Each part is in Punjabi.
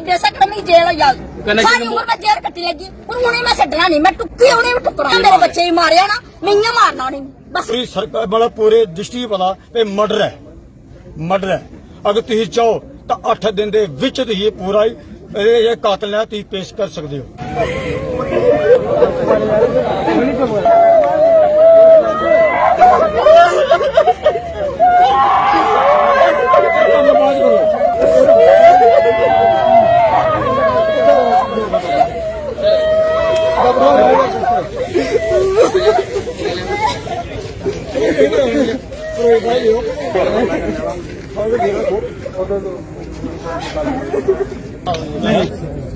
ਮੈਂ ਜੇਲ੍ਹ ਹੋ ਜਾ ਕਹਿੰਦਾ ਸਾਰੀ ਜਿਹਨੂੰ- ਉਮਰ ਮੈਂ ਜੇਲ੍ਹ ਕੱਟੀ ਲੱਗੀ। ਹੁਣ ਹੁਣੇ ਮੈਂ ਛੱਡਣਾ ਨਹੀਂ ਮੈਂ ਟੁੱਕੀ ਹੁਣੇ ਵੀ ਟੁੱਕਣਾ ਮੇਰੇ ਬੱਚੇ ਹੀ ਮਾਰਿਆ ਨਾ ਮੈਂ ਹੀ ਮਾਰਨਾ ਨਹੀਂ ਬਸ। ਪੂਰੀ ਸਰਕਾਰ ਮਤਲਬ ਪੂਰੇ ਡਿਸਟ੍ਰਿਕਟ ਪਤਾ ਇਹ ਮਰਡਰ ਹੈ। ਮਰਡਰ ਹੈ। ਅਗਰ ਤੁਸੀਂ ਚਾਹੋ ਤਾਂ 8 ਦਿਨ ਦੇ ਵਿੱਚ ਤੁਸੀਂ ਇਹ ਪੂਰਾ ਹੀ ਇਹ ਇਹ ਕਾਤਲ ਹੈ ਤੁਸੀਂ ਪੇਸ਼ ਕਰ ਸਕਦੇ ਹੋ।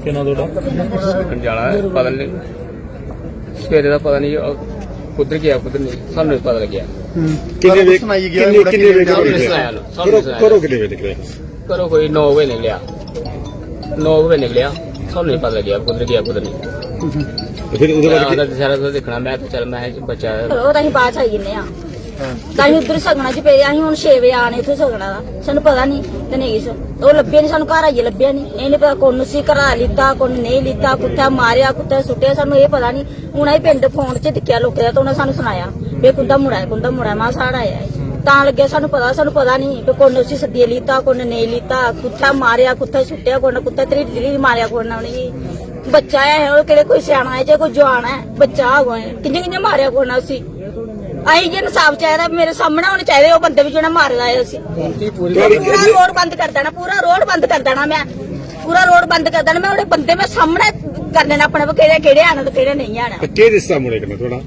ਕਿਹਨਾਂ ਤੁਹਾਡਾ? ਕੰਜਾਲਾ ਹੈ ਪਤਾ ਨਹੀਂ। ਸਵੇਰੇ ਦਾ ਪਤਾ ਨਹੀਂ ਕੁਦਰ ਗਿਆ ਕੁਦਰ ਨਹੀਂ। ਸਾਨੂੰ ਨਹੀਂ ਪਤਾ ਲੱਗਿਆ। ਕਿੰਨੇ ਵੇ ਕਿੰਨੇ ਕਿੰਨੇ ਵੇ ਕਰੋ ਕਰੋ ਕਿੰਨੇ ਵੇ ਨਿਕਲੇ? ਕਰੋ ਕੋਈ 9 ਵਜੇ ਨਿਕਲਿਆ। 9 ਵਜੇ ਨਿਕਲਿਆ। ਸਾਨੂੰ ਨਹੀਂ ਪਤਾ ਲੱਗਿਆ ਕੁਦਰ ਗਿਆ ਕੁਦਰ ਨਹੀਂ। ਫਿਰ ਉਹਦੇ ਬਾਅਦ ਉਹਦਾ ਸਾਰਾ ਦੇਖਣਾ ਮੈਂ ਚੱਲ ਮੈਂ ਬੱਚਾ ਉਹ ਤਾਂ ਅਸੀਂ ਬਾਅਦ ਚ ਆਈ ਜੰਨੇ ਆ ਤਾਂ ਅਸੀਂ ਉਧਰ ਸਗਣਾ ਚ ਪਏ ਆ, ਅਸੀਂ ਹੁਣ 6 ਵਜੇ ਆਣੇ ਇੱਥੇ ਸਗਣਾ ਦਾ। ਸਾਨੂੰ ਪਤਾ ਨਹੀਂ ਤੇ ਨਹੀਂ ਕਿਸ ਉਹ ਲੱਭਿਆ ਨਹੀਂ ਸਾਨੂੰ ਘਰ ਆਈਏ ਲੱਭਿਆ ਨਹੀਂ ਇਹ ਨਹੀਂ ਪਤਾ ਕੋਨ ਸੀ ਘਰਾ ਲਿੱਤਾ ਕੋਨ ਨਹੀਂ ਲਿੱਤਾ ਕੁੱਤਾ ਮਾਰਿਆ ਕੁੱਤਾ ਸੁੱਟਿਆ ਸਾਨੂੰ ਇਹ ਪਤਾ ਨਹੀਂ ਹੁਣ ਆਈ ਪਿੰਡ ਫੋਨ 'ਚ ਦਿਖਿਆ ਲੋਕਾਂ ਦਾ ਤਾਂ ਉਹਨੇ ਸਾਨੂੰ ਸੁਣਾਇਆ ਵੀ ਕੁੰਦਾ ਮੁੜਾ ਕੁੰਦਾ ਮੁੜਾ ਮਾ ਸਾੜਾ ਆਇਆ ਹੈ। ਤਾਂ ਲੱਗਿਆ ਸਾਨੂੰ ਪਤਾ ਸਾਨੂੰ ਪਤਾ ਨਹੀਂ ਵੀ ਕੋਨ ਸੀ ਸੱਦੀ ਲਿੱਤਾ ਕੋਨ ਨਹੀਂ ਲਿੱਤਾ ਕੁੱਤਾ ਮਾਰਿਆ ਕੁੱਤਾ ਸੁੱਟਿਆ ਕੋਨ ਕੁੱਤਾ ਤਰੀ ਤਰੀ ਮਾਰਿਆ ਕੋਨ ਉਹਨੇ ਬੱਚਾ ਹੈ ਉਹ ਕਿਹੜੇ ਕੋਈ ਸਿਆਣਾ ਹੈ ਜਾਂ ਕੋਈ ਜਵਾਨ ਹੈ ਬੱਚਾ ਹੋਇਆ ਹੈ ਕਿੰਨੇ ਕਿੰਨੇ ਮਾਰਿਆ ਕੋਨ ਅਸੀਂ ਆਈ ਜੇ ਇਨਸਾਫ ਚਾਹੀਦਾ ਮੇਰੇ ਸਾਹਮਣੇ ਹੋਣੇ ਚਾਹੀਦੇ ਉਹ ਬੰਦੇ ਵੀ ਜਿਹੜਾ ਮਾਰਦਾ ਹੈ ਅਸੀਂ ਪੂਰਾ ਰੋਡ ਬੰਦ ਕਰ ਦੇਣਾ ਪੂਰਾ ਰੋਡ ਬੰਦ ਕਰ ਦੇਣਾ ਮੈਂ। ਪੂਰਾ ਰੋਡ ਬੰਦ ਕਰ ਦੇਣਾ ਮੈਂ ਉਹਦੇ ਬੰਦੇ ਮੈਂ ਸਾਹਮਣੇ ਕਰ ਦੇਣਾ ਆਪਣੇ ਵੀ ਕਿਹੜੇ ਕਿਹੜੇ ਆਣਾ ਤੇ ਕਿਹੜੇ ਨਹੀਂ ਆਣਾ ਕੀ ਰਿਸ਼ਤਾ ਮੁੰਡੇ ਕਰਨਾ ਤੁਹਾਡਾ?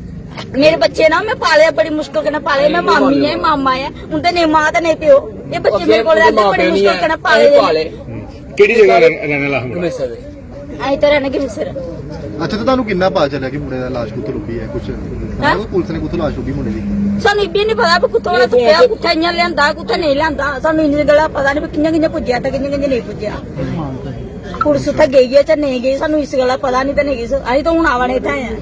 ਮੇਰੇ ਬੱਚੇ ਨਾ ਮੈਂ ਪਾਲੇ ਬੜੀ ਮੁਸ਼ਕਲ ਨਾਲ ਪਾਲੇ ਮੈਂ ਮਾਮੀ ਹੈ ਮਾਮਾ ਹੈ ਹੁੰਦੇ ਨੇ ਮਾਂ ਤੇ ਨਹੀਂ ਪਿਓ। ਇਹ ਬੱਚੇ ਮੇਰੇ ਕੋਲ ਰਹਿੰਦੇ ਬੜੀ ਮੁਸ਼ਕਲ ਨਾਲ ਪਾਲੇ ਕਿਹੜੀ ਜਗ੍ਹਾ ਰਹਿ- ਰਹਿਣ ਵਾਲਾ ਦੇ ਆਈ ਤਾਂ ਰਹਿਣਾ ਕਿ ਸਿਰ ਅੱਛਾ ਤੇ ਤੁਹਾਨੂੰ ਕਿੰਨਾ ਪਤਾ ਚੱਲਿਆ ਕਿ ਮੁੰਡੇ ਦਾ ਲਾਸ਼ ਕਿੱਥੋਂ ਲੁਕੀ ਹੈ? ਕੁਝ ਪੁਲਿਸ ਨੇ ਕਿੱਥੋਂ ਲਾਸ਼ ਲੱਭੀ ਮੁੰਡੇ ਦੀ? ਸਾਨੂੰ ਇਹ ਵੀ ਨਹੀਂ ਪਤਾ ਵੀ ਕੁੱਥੋਂ ਵਾਲਾ ਤੁੱਪਿਆ ਕੁੱਥੇ ਇੰਨਾ ਲਿਆਂਦਾ ਕੁੱਥੇ ਨਹੀਂ ਲਿਆਂਦਾ। ਸਾਨੂੰ ਇੰਨੀ ਗੱਲਾਂ ਪਤਾ ਨਹੀਂ ਵੀ ਕਿੰਨੇ ਕਿੰਨੇ ਪੁੱਜਿਆ ਤੇ ਕਿੰਨੇ ਕਿੰਨੇ ਨਹੀਂ ਪੁੱਜਿਆ। ਪੁਲਿਸ ਉੱਥੇ ਗਈ ਹੈ ਜਾਂ ਨਹੀਂ ਗਈ ਸਾਨੂੰ ਇਸ ਗੱਲਾਂ ਪਤਾ ਨਹੀਂ ਤੇ ਨਹੀਂ ਗਈ। ਅਸੀਂ ਤਾਂ ਹੁਣ ਆਵਣੇ ਇੱਥੇ ਆਏ ਆ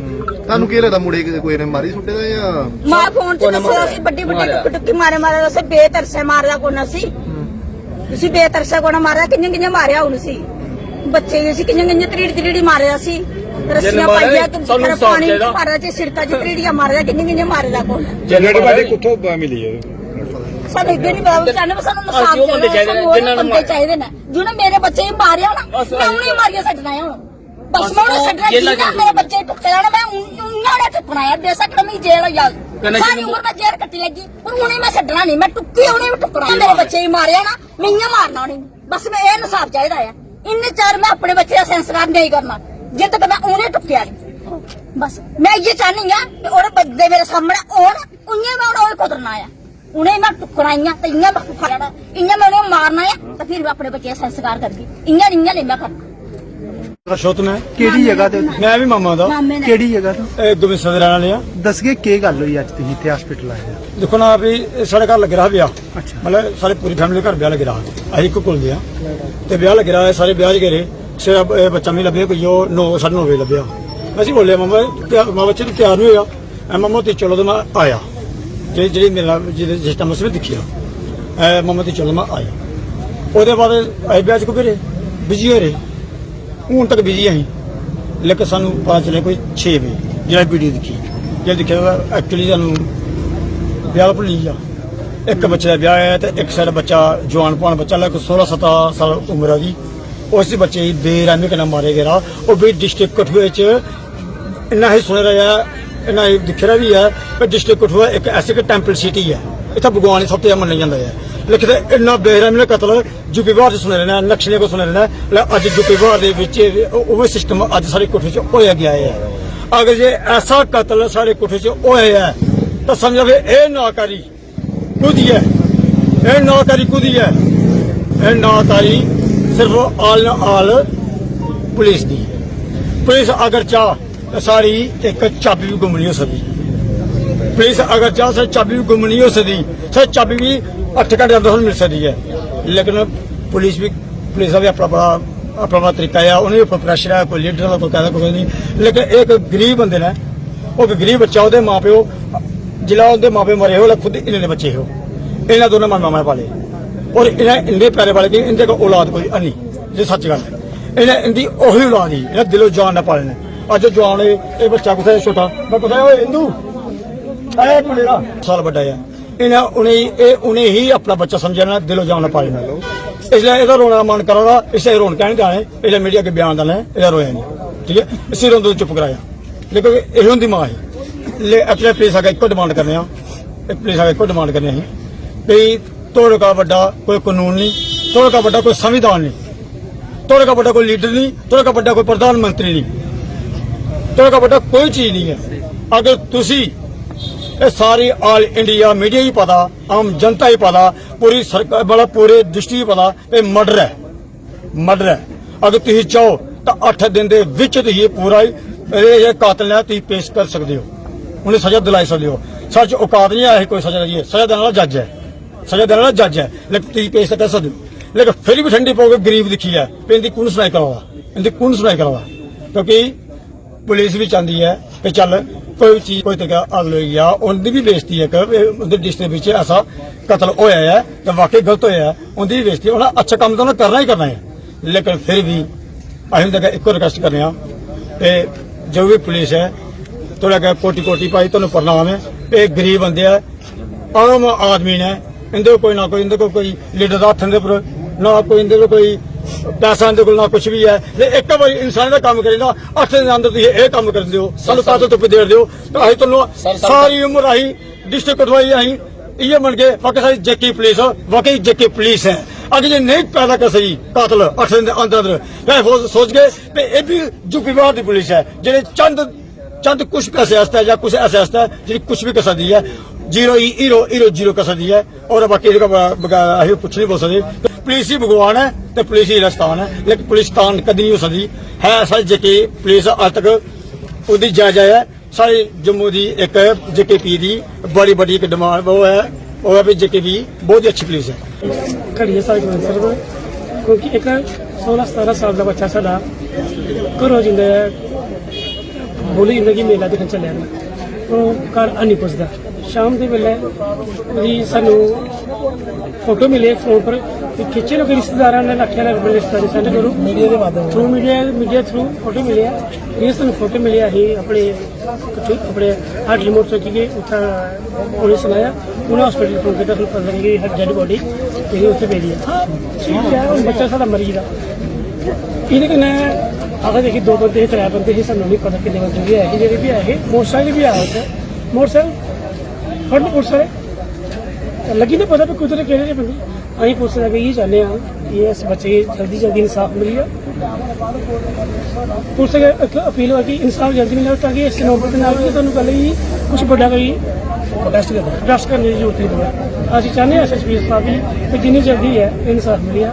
ਤੁਹਾਨੂੰ ਕੀ ਲੱਗਦਾ ਮੁੰਡੇ ਕੋਈ ਨੇ ਮਾਰੀ ਸੁੱਟੇ ਦਾ ਜਾਂ ਮਾਂ ਫੋਨ ਚ ਦੱਸਿਆ ਸੀ ਵੱਡੀ ਵੱਡੀ ਟੁੱਕ ਟੁੱਕੀ ਮਾਰੇ ਮਾਰੇ ਦੱਸੇ ਬੇਤਰਸੇ ਮਾਰਦਾ ਕੋਣ ਸੀ? ਤੁਸੀਂ ਬੇਤਰਸੇ ਕੋਣ ਮਾਰਿਆ ਕਿੰਨੇ ਕਿੰਨੇ ਮਾਰਿਆ ਹੁਣ ਸੀ? ਬੱਚੇ ਵੀ ਸੀ ਕਿੰਨੇ ਕਿੰਨੇ ਤਰੀੜੀ ਤਰੀੜੀ ਮਾਰਿਆ ਸੀ। ਰੱਸੀਆਂ ਪਾਈਆਂ ਕਿ ਸਾਫ਼ ਪਾਣੀ। ਮਾਰਿਆ ਚ ਸਿਰਕਾ ਚ ਤਰੀੜੀਆਂ ਮਾਰਿਆ ਕਿੰਨੇ ਕਿੰਨੇ ਮਾਰਿਆ ਕੋਣ ਜਿਹੜੇ ਬਾਰੇ ਕਿੱਥੋਂ ਬ- ਮਿਲੀ ਹੈ। ਸਾਨੂੰ ਇਹ ਨਹੀਂ ਪਤਾ ਸਾਨੂੰ ਸਾਨੂੰ ਅਸੀਂ ਉਹ ਬੰਦੇ ਚਾਹੀਦਾ ਚਾਹੀਦੇ ਨੇ, ਉਹ ਜਿਨ੍ਹਾਂ ਨੂੰ ਬੰਦੇ ਚਾਹੀਦੇ ਨੇ। ਜਿਹਨੇ ਮੇਰੇ ਬੱਚੇ ਹੀ ਮਾਰਿਆ ਨਾ ਅਸੀਂ- ਮੈਂ ਉਹਨੇ ਮਾਰਿਆ ਹੈ ਹੁਣ। ਬਸ ਮੈਂ ਉਹਨੇ ਛੱਡਣਾ ਜੇਲ੍ਹਾਂ ਜਿਹਨਾਂ ਚ- ਮੇਰੇ ਬੱਚੇ ਟੁੱਟੇ ਜਾਣ ਮੈਂ ਉਹਨਾਂ ਨੇ ਟੁੱਟਣਾ ਹੈ ਬੇਸ਼ੱਕ ਮੈਂ ਜੇਲ੍ਹ ਜਾ ਕਹਿੰਦਾ ਸਾਰੀ ਉਮਰ ਮੈਂ ਜੇਲ੍ਹ ਕੱਟੀ ਲੱਗੀ ਹੁਣ ਹੁਣੇ ਮੈਂ ਛੱਡਣਾ ਨਹੀਂ ਮੈਂ ਟੁੱਕੀ ਹੁਣੇ ਵੀ ਟੁੱਕਣਾ ਮੇਰੇ ਬੱਚੇ ਹੀ ਮਾਰਿਆ ਨਾ ਮੈਂ ਹੀ ਮਾਰਨਾ ਨਹੀਂ ਬਸ ਮੈਂ ਇਹ ਇਨਸਾਫ ਚਾਹੀਦਾ ਹੈ ਇੰਨੇ ਚਾਰ ਮੈਂ ਆਪਣੇ ਬੱਚੇ ਦਾ ਸੰਸਕਾਰ ਨਹੀਂ ਕਰਨਾ। ਜਿੱਦ ਤੱਕ ਮੈਂ ਉਹਨੇ ਟੁੱਕਿਆ ਨਹੀਂ ਬਸ, ਮੈਂ ਇਹ ਚਾਹਨੀ ਆ ਕਿ ਉਹਦੇ ਬੰਦੇ ਮੇਰੇ ਸਾਹਮਣੇ ਆਉਣ, ਉਹਨੇ ਮੈਂ ਉਹਨੂੰ ਕੁਦਰਨਾ ਆ। ਉਹਨੇ ਮੈਂ ਟੁਕਰਾਈਆਂ ਤੇ ਇੰਨਾ ਮੈਂ ਫੜਨਾ ਇੰਨਾ ਮੈਂ ਉਹਨੂੰ ਮਾਰਨਾ ਆ, ਤੇ ਫਿਰ ਮੈਂ ਆਪਣੇ ਬੱਚੇ ਦਾ ਸੰਸਕਾਰ ਕਰਦੀ ਇੰਨਾ ਇੰਨਾ ਨਹੀਂ ਮੈਂ ਕਰਨਾ ਰਸ਼ੋਤਮ ਹੈ ਕਿਹੜੀ ਜਗ੍ਹਾ ਤੇ? ਮੈਂ ਵੀ ਮਾਮਾ ਦਾ। ਮਾਮੇ ਕਿਹੜੀ ਜਗ੍ਹਾ ਤੋਂ? ਇਹ ਗੋਬਿੰਦ ਦੇ ਰਹਿਣ ਵਾਲੇ ਆ। ਦੱਸਗੇ ਕੀ ਗੱਲ ਹੋਈ ਅੱਜ ਤੁਸੀਂ ਇੱਥੇ ਹਸਪੀਟਲ ਆਏ ਹੋ ਦੇਖੋ ਨਾ ਵੀ ਇਹ ਸਾਡੇ ਘਰ ਲੱਗ ਰਿਹਾ ਵਿਆਹ। ਅੱਛਾ। ਮਤਲਬ ਸਾਰੇ ਪੂਰੀ ਫੈਮਿਲੀ ਘਰ ਵਿਆਹ ਲੱਗ ਰਿਹਾ ਅਸੀਂ ਇੱਕ ਕੁਲ ਦੇ ਆ। ਤੇ ਵਿਆਹ ਲੱਗ ਰਿਹਾ ਸਾਰੇ ਵਿਆਹ 'ਚ ਗਏ ਸਿਰ ਇਹ ਬੱਚਾ ਵੀ ਲੱਭਿਆ ਕੋਈ ਉਹ 9 9:30 ਵਜੇ ਲੱਭਿਆ। ਅਸੀਂ ਬੋਲੇ ਮਮਾ ਮਾ ਬੱਚੇ ਨੂੰ ਤਿਆਰ ਨਹੀਂ ਹੋਇਆ? ਐ ਮਮਾ ਤੇ ਚਲੋ ਤੇ ਮੈਂ ਆਇਆ। ਜਿਹੜੀ ਜਿਹੜੀ ਮੇਰਾ ਜਿਹਦੇ ਜਿਸ ਟਾਈਮ ਉਸਨੇ ਦੇਖਿਆ ਐ ਮਮਾ ਤੇ ਚਲੋ ਮੈਂ ਆਇਆ। ਉਹਦੇ ਬਾਅਦ ਆਏ ਵਿਆਹ 'ਚ ਕੋ ਫਿਰੇ ਬਿਜ਼ੀ ਹੋ ਰਹੇ। ਹੁਣ ਤੱਕ ਬਿਜ਼ੀ ਅਸੀਂ। ਲੇਕਿਨ ਸਾਨੂੰ ਪਤਾ ਚੱਲਿਆ ਕੋਈ 6 ਵਜੇ, ਜਿਹੜਾ ਵੀਡੀਓ ਦੇਖੀ। ਜੇ ਦੇਖਿਆ ਐਕਚੁਅਲੀ ਸਾਨੂੰ ਵਿਆਹ ਭੁੱਲੀ ਆ। ਇੱਕ ਬੱਚੇ ਦਾ ਵਿਆਹ ਹੈ ਤੇ ਇੱਕ ਸਾਡਾ ਬੱਚਾ, ਜਵਾਨ ਪਾਣ ਬੱਚਾ ਲੈ 16 17 ਸਾਲ ਉਮਰ ਆ ਦੀ ਉਸ ਬੱਚੇ ਦੀ ਬੇਰਹਿਮੀ ਨਾਲ ਮਾਰੇ ਗਿਆ ਉਹ ਵੀ ਡਿਸਟ੍ਰਿਕਟ ਕਠੂਏ ਚ ਇੰਨਾ ਹੀ ਸੁਣ ਰਿਹਾ, ਇੰਨਾ ਹੀ ਦਿਖ ਰਿਹਾ ਵੀ ਹੈ ਕਿ ਡਿਸਟ੍ਰਿਕਟ ਕਠੂਆ ਇੱਕ ਐਸੀ ਕਿ ਟੈਂਪਲ ਸਿਟੀ ਹੈ ਇੱਥੇ ਭਗਵਾਨ ਸਭ ਤੋਂ ਜ਼ਿਆਦਾ ਮੰਨਿਆ ਜਾਂਦਾ ਹੈ ਲੇਕਿਨ ਇੰਨਾ ਬੇਰਹਿਮੀ ਨੇ ਕਤਲ ਯੂਪੀ ਬਿਹਾਰ ਚ ਸੁਣ ਰਿਹਾ ਨਕਸ਼ਲੇ ਕੋ ਸੁਣ ਰਿਹਾ ਲੈ, ਅੱਜ ਯੂਪੀ ਬਿਹਾਰ ਦੇ ਵਿੱਚ ਉਹ ਸਿਸਟਮ ਅੱਜ ਸਾਰੇ ਕੋਠੇ ਚ ਹੋਇਆ ਗਿਆ ਹੈ। ਅਗਰ ਜੇ ਐਸਾ ਕਤਲ ਸਾਰੇ ਕੋਠੇ ਚ ਹੋਇਆ ਹੈ, ਤਾਂ ਸਮਝ ਵੀ ਇਹ ਨਾਕਾਰੀ ਕੁਦੀ ਹੈ ਇਹ ਨਾਕਾਰੀ ਕੁਦੀ ਹੈ ਇਹ ਨਾਕਾਰੀ ਸਿਰਫ ਆਲ ਆਲ ਪੁਲਿਸ ਦੀ ਪੁਲਿਸ ਅਗਰ ਚਾਹ, ਸਾਰੀ ਇੱਕ ਚਾਬੀ ਵੀ ਗੁੰਮ ਨਹੀਂ ਹੋ ਸਕਦੀ। ਪੁਲਿਸ ਅਗਰ ਚਾਹ ਤਾਂ ਚਾਬੀ ਵੀ ਗੁੰਮ ਨਹੀਂ ਹੋ ਸਕਦੀ, ਸਰ ਚਾਬੀ ਵੀ 8 ਘੰਟੇ ਅੰਦਰ ਤੁਹਾਨੂੰ ਮਿਲ ਸਕਦੀ ਹੈ। ਲੇਕਿਨ ਪੁਲਿਸ ਵੀ, ਪੁਲਿਸ ਦਾ ਵੀ ਆਪਣਾ ਬੜਾ ਆਪਣਾ ਬੜਾ ਤਰੀਕਾ ਹੈ ਉਹਨੇ ਵੀ ਪ੍ਰੈਸ਼ਰ ਹੈ ਕੋਈ ਲੀਡਰ ਦਾ ਕੋਈ ਕਹਿੰਦਾ, ਕੋਈ ਨਹੀਂ। ਲੇਕਿਨ ਇੱਕ ਗਰੀਬ ਬੰਦੇ ਨੇ, ਉਹ ਇੱਕ ਗਰੀਬ ਬੱਚਾ, ਉਹਦੇ ਮਾਪਿਓ, ਜਿਹੜਾ ਉਹਦੇ ਮਾਪੇ ਮਰੇ ਹੋ ਖੁਦ ਇਹਨਾਂ ਦੇ ਬੱਚੇ ਹੋ ਇਹਨਾਂ ਦੋਨਾਂ ਮਾਂ ਮਾਮਾ ਪਾਲੇ ਔਰ ਇਹਨਾਂ ਇੰਨੇ ਪਿਆਰੇ ਵਾਲੇ ਕਿ ਇਹਦੇ ਕੋਲ ਔਲਾਦ ਕੋਈ ਨਹੀਂ, ਜੇ ਸੱਚ ਗੱਲ ਹੈ। ਇਹਨੇ ਇਹਦੀ ਉਹੀ ਔਲਾਦ ਹੀ, ਇਹਨੇ ਦਿਲੋਂ ਜਾਨ ਨਾ ਪਾਲਣੇ। ਅੱਜ ਜਵਾਨ ਇਹ ਇਹ ਬੱਚਾ ਕੁਥੇ ਛੋਟਾ? ਮੈਂ ਪਤਾ ਓਏ ਹਿੰਦੂ ਐ ਕੁੜੇਰਾ ਸਾਲ ਵੱਡਾ ਹੈ ਇਹਨਾਂ ਉਹਨੇ ਇਹ ਉਹਨੇ ਹੀ ਆਪਣਾ ਬੱਚਾ ਸਮਝਣਾ ਦਿਲੋਂ ਜਾਨ ਨਾ ਪਾਲਣਾ ਇਸ ਲਈ ਇਹਦਾ ਰੋਣਾ ਮਨ ਕਰਾਂਗਾ ਇਸੇ ਰੋਣ ਕਹਿਣ ਜਾਣੇ, ਇਹਦੇ ਮੀਡੀਆ ਕੇ ਬਿਆਨ ਦੇਣਾ, ਇਹਦਾ ਰੋਇਆ ਨਹੀਂ। ਠੀਕ ਹੈ? ਇਸੇ ਰੋਣ ਚੁੱਪ ਕਰਾਇਆ। ਲੇਕਿਨ ਇਹ ਹੁੰਦੀ ਮਾਂ ਹੈ। ਲੈ ਆਪਣੇ ਪੈਸਾ ਦਾ ਇੱਕੋ ਡਿਮਾਂਡ ਕਰਨੇ ਆ। ਇਹ ਪੈਸਾ ਦਾ ਇੱਕੋ ਡਿਮਾਂਡ ਕਰਨੇ ਅਸੀਂ। ਵੀ ਤੁਹਾਡੇ ਕਾ ਵੱਡਾ ਕੋਈ ਕਾਨੂੰਨ ਨਹੀਂ, ਤੁਹਾਡੇ ਕਾ ਵੱਡਾ ਕੋਈ ਸੰਵਿਧਾਨ ਨਹੀਂ। ਤੁਹਾਡੇ ਕਾ ਵੱਡਾ ਕੋਈ ਲੀਡਰ ਨਹੀਂ, ਤੁਹਾਡੇ ਕਾ ਵੱਡਾ ਕੋਈ ਪ੍ਰਧਾਨ ਮੰਤਰੀ ਨਹੀਂ। ਤੁਹਾਡੇ ਕਾ ਵੱਡਾ ਕੋਈ ਚੀਜ਼ ਨਹੀਂ ਹੈ। ਅਗਰ ਤੁਸੀਂ ਇਹ ਸਾਰੀ ਆਲ ਇੰਡੀਆ ਮੀਡੀਆ ਹੀ ਪਤਾ, ਆਮ ਜਨਤਾ ਹੀ ਪਤਾ, ਪੂਰੀ ਸਰਕਾਰ ਬੜਾ ਪੂਰੇ ਦ੍ਰਿਸ਼ਟੀ ਪਤਾ ਇਹ ਮਰਡਰ ਹੈ ਮਰਡਰ ਹੈ। ਅਗਰ ਤੁਸੀਂ ਚਾਹੋ ਤਾਂ 8 ਦਿਨ ਦੇ ਵਿੱਚ ਤੁਸੀਂ ਪੂਰਾ ਇਹ ਕਾਤਲ ਹੈ ਤੁਸੀਂ ਪੇਸ਼ ਕਰ ਸਕਦੇ ਹੋ। ਉਹਨੇ ਸਜ਼ਾ ਦਿਲਾਈ ਸਕਦੇ ਹੋ। ਸੱਚ ਔਕਾਤ ਨਹੀਂ ਹੈ ਕੋਈ ਸਜ਼ਾ ਦੀ ਸਜ਼ਾ ਦੇਣ ਵਾਲਾ ਜੱਜ ਹੈ। ਸਜ਼ਾ ਦੇਣ ਵਾਲਾ ਜੱਜ ਹੈ। ਲੇਕਿਨ ਤੁਸੀਂ ਪੇਸ਼ ਕਰ ਸਕਦੇ ਹੋ। ਲੇਕਿਨ ਫਿਰ ਵੀ ਠੰਡੀ ਪਾਓਗੇ ਗਰੀਬ ਦਿਖੀ ਹੈ। ਵੀ ਇਹਦੀ ਸੁਣਾਈ ਕਰਾਵਾ ਇਹਦੀ ਕੌਣ ਸੁਣਾਈ ਕਰਾਵਾ ਕਿਉਂਕਿ ਪੁਲਿਸ ਵੀ ਚਾਹੁੰਦੀ ਹੈ ਕਿ ਚੱਲ ਕੋਈ ਵੀ ਚੀਜ਼, ਕੋਈ ਤਰੀਕਾ ਹੱਲ ਹੋਈ ਆ, ਉਹਦੀ ਵੀ ਬੇਇੱਜ਼ਤੀ ਹੈ ਕਿ ਡਿਸਟ੍ਰਿਕਟ ਵਿੱਚ ਐਸਾ ਕਤਲ ਹੋਇਆ ਹੈ ਤੇ ਵਾਕਈ ਗਲਤ ਹੋਇਆ ਹੈ ਉਹਦੀ ਵੀ ਬੇਇੱਜ਼ਤੀ ਉਹਨਾਂ ਅੱਛਾ ਕੰਮ ਤਾਂ ਉਹਨਾਂ ਕਰਨਾ ਹੀ ਕਰਨਾ ਹੈ ਲੇਕਿਨ ਫਿਰ ਵੀ ਅਸੀਂ ਤਾਂ ਇੱਕੋ ਰਿਕਵੈਸਟ ਕਰਨੇ ਆ, ਤੇ ਜੋ ਵੀ ਪੁਲਿਸ ਹੈ ਥੋੜਾ ਕਿ ਕੋਟੀ ਕੋਟੀ ਪਾਈ, ਤੁਹਾਨੂੰ ਪ੍ਰਣਾਮ ਹੈ। ਇਹ ਗਰੀਬ ਬੰਦੇ ਆ, ਆਮ ਆਦਮੀ ਨੇ, ਇਹਦੇ ਕੋਈ ਨਾ ਕੋਈ, ਇਹਦੇ ਕੋਲ ਕੋਈ ਲੀਡਰ ਦਾ ਹੱਥ ਦੇ ਪਰ ਨਾ ਕੋਈ ਇਹਦੇ ਕੋਈ ਪੈਸਾ ਇਹਦੇ ਕੋਲ ਨਾ ਕੁਝ ਵੀ ਹੈ। ਜੇ ਇੱਕ ਵਾਰੀ ਇਨਸਾਨ ਦਾ ਕੰਮ ਕਰੇ ਨਾ ਅੱਠ ਦਿਨ ਦੇ ਅੰਦਰ ਤੁਸੀਂ ਇਹ ਕੰਮ ਕਰ ਦਿਓ। ਸਾਨੂੰ ਕਾਤੋਂ ਤੋਂ ਦੇ ਦਿਓ। ਤਾਂ ਅਸੀਂ ਤੁਹਾਨੂੰ ਸਾਰੀ ਉਮਰ ਅਸੀਂ ਡਿਸਟ੍ਰਿਕਟ ਕਟਵਾਈ ਅਸੀਂ ਇਹ ਮੰਨ ਕੇ ਸਾਰੀ ਜੇਕੇ ਪੁਲਿਸ ਵਾਕਈ ਜੇਕੇ ਪੁਲਿਸ ਹੈ। ਅਗੇ ਜੇ ਨਹੀਂ ਪੈਦਾ ਕਰ ਸਕੀ ਕਾਤਲ ਅੱਠ ਦਿਨ ਦੇ ਅੰਦਰ ਅੰਦਰ ਇਹ ਸੋਚ- ਗਏ ਕਿ ਇਹ ਵੀ ਯੂਪੀ ਬਿਹਾਰ ਦੀ ਪੁਲਿਸ ਹੈ ਜਿਹੜੇ ਚੰਦ ਚੰਦ ਕੁਝ ਪੈਸੇ ਵਾਸਤੇ ਜਾਂ ਕੁਝ ਐਸੇ ਵਾਸਤੇ ਹੈ ਜਿਹੜੀ ਕੁਝ ਵੀ ਕਰ ਸਕਦੀ ਹੈ ਜ਼ੀਰੋ ਹੀ ਹੀਰੋ ਹੀਰੋ ਜ਼ੀਰੋ ਕਰ ਸਕਦੀ ਹੈ। ਔਰ ਬਾਕੀ ਇਹਦਾ ਬਗਾ- ਅਸੀਂ ਕੁਝ ਨਹੀਂ ਬੋਲ ਸਕਦੇ। ਪੁਲਿਸ ਹੀ ਭਗਵਾਨ ਹੈ ਤੇ ਪੁਲਿਸ ਹੀ ਰਸਤਾਨ ਹੈ। ਲੇਕਿਨ ਪੁਲਿਸ ਤਾਨ ਕਦੀ ਨਹੀਂ ਹੋ ਸਕਦੀ। ਹੈ ਸਾਰੀ ਜੇਕੇ ਪੁਲਿਸ ਅੱਜ ਤੱਕ ਉਹਦੀ ਜਾਇਜ਼ ਹੈ। ਸਾਰੇ, ਜੰਮੂ ਦੀ ਇੱਕ ਜੇਕੇਪੀ ਦੀ ਬੜੀ ਵੱਡੀ ਇੱਕ ਡਿਮਾਂਡ ਉਹ ਹੈ। ਉਹ ਹੈ ਵੀ ਜੇਕੇਪੀ ਬਹੁਤ ਹੀ ਅੱਛੀ ਪੁਲਿਸ ਹੈ। ਘੜੀਏ ਸਾਹਿਬ ਸਰ ਕਿਉਂਕਿ ਇੱਕ 16 17 ਸਾਲ ਦਾ ਬੱਚਾ ਸਾਡਾ ਘਰੋਂ ਜਿੰਦਾ ਹੈ। ਬੋਲੀ ਜ਼ਿੰਦਗੀ ਮੇਲਾ ਦੇਖਣ ਚੱਲਿਆ। ਉਹ ਘਰ ਆ ਨਹੀਂ ਪੁੱਛਦਾ। ਸ਼ਾਮ ਦੇ ਵੇਲੇ ਵੀ ਸਾਨੂੰ ਫੋਟੋ ਮਿਲੇ ਫੋਨ ਪਰ ਕਿ ਖਿੱਚੇ ਲੋਕ ਰਿਸ਼ਤੇਦਾਰਾਂ ਨੇ ਆਖਿਆ ਨਾ ਆਪਣੇ ਰਿਸ਼ਤੇਦਾਰੀ ਸੈਂਡ ਕਰੋ ਮੀਡੀਆ ਦੇ ਮਾਧਿਅਮ through media media through photo ਮਿਲਿਆ ਇਹ ਸਾਨੂੰ ਫੋਟੋ ਮਿਲਿਆ ਸੀ ਆਪਣੇ ਕਿੱਥੇ ਆਪਣੇ ਆਹ ਰਿਮੋਟ ਤੋਂ ਕਿ ਉੱਥਾ ਪੁਲਿਸ ਸੁਣਾਇਆ ਉਹਨਾਂ ਹਸਪੀਟਲ ਤੋਂ ਕਿਤਾ ਫਿਰ ਪਤਾ ਲੱਗੀ ਕਿ ਡੈਡ ਬੋਡੀ ਤੇ ਉੱਥੇ ਪਈ ਹੈ। ਹਾਂ ਠੀਕ ਹੈ ਉਹ ਬੱਚਾ ਸਾਡਾ ਮਰੀਜ਼ ਦਾ ਇਹਦੇ ਕਨੇ ਆਗਾ ਦੇਖੀ ਦੋ ਬੰਦੇ ਤਰੇ ਬੰਦੇ ਸੀ ਸਾਨੂੰ ਨਹੀਂ ਪਤਾ ਕਿੰਨੇ ਬੰਦੇ ਵੀ ਆਏ ਜਿਹੜੇ ਵੀ ਆਏ ਮੋਟਰਸਾਈਕਲ ਵੀ ਆਇਆ ਉੱਥੇ। ਮੋਟਰਸਾਈਕਲ ਫੜ ਮੋਟਰਸਾਈਕਲ। ਲੱਗੀ ਤਾਂ ਪਤਾ ਵੀ ਕੁਦਰੇ ਕਿਹੜੇ ਜਿਹੇ ਬੰਦੇ ਅਸੀਂ ਪੁੱਛ ਰਹੇ ਇਹ ਚਾਹੁੰਦੇ ਹਾਂ ਕਿ ਇਸ ਬੱਚੇ ਨੂੰ ਜਲਦੀ ਜਲਦੀ ਇਨਸਾਫ ਮਿਲੇ ਪੁਲਿਸ ਅੱਗੇ ਇੱਕ ਅਪੀਲ ਹੋਈ ਕਿ ਇਨਸਾਫ ਜਲਦੀ ਮਿਲੇ ਤਾਂ ਕਿ ਇਸ ਨੰਬਰ ਦੇ ਨਾਲ ਵੀ ਤੁਹਾਨੂੰ ਕੱਲ ਹੀ ਕੁਝ ਵੱਡਾ ਕੋਈ ਪ੍ਰੋਟੈਸਟ ਕਰਨਾ। ਪ੍ਰੋਟੈਸਟ ਕਰਨ ਦੀ ਜ਼ਰੂਰਤ ਨਹੀਂ ਪਵੇ। ਅਸੀਂ ਚਾਹੁੰਦੇ ਹਾਂ ਐਸਐਸਪੀ ਸਾਹਿਬ ਵੀ ਕਿ ਜਿੰਨੀ ਜਲਦੀ ਹੈ ਇਨਸਾਫ ਮਿਲੇ।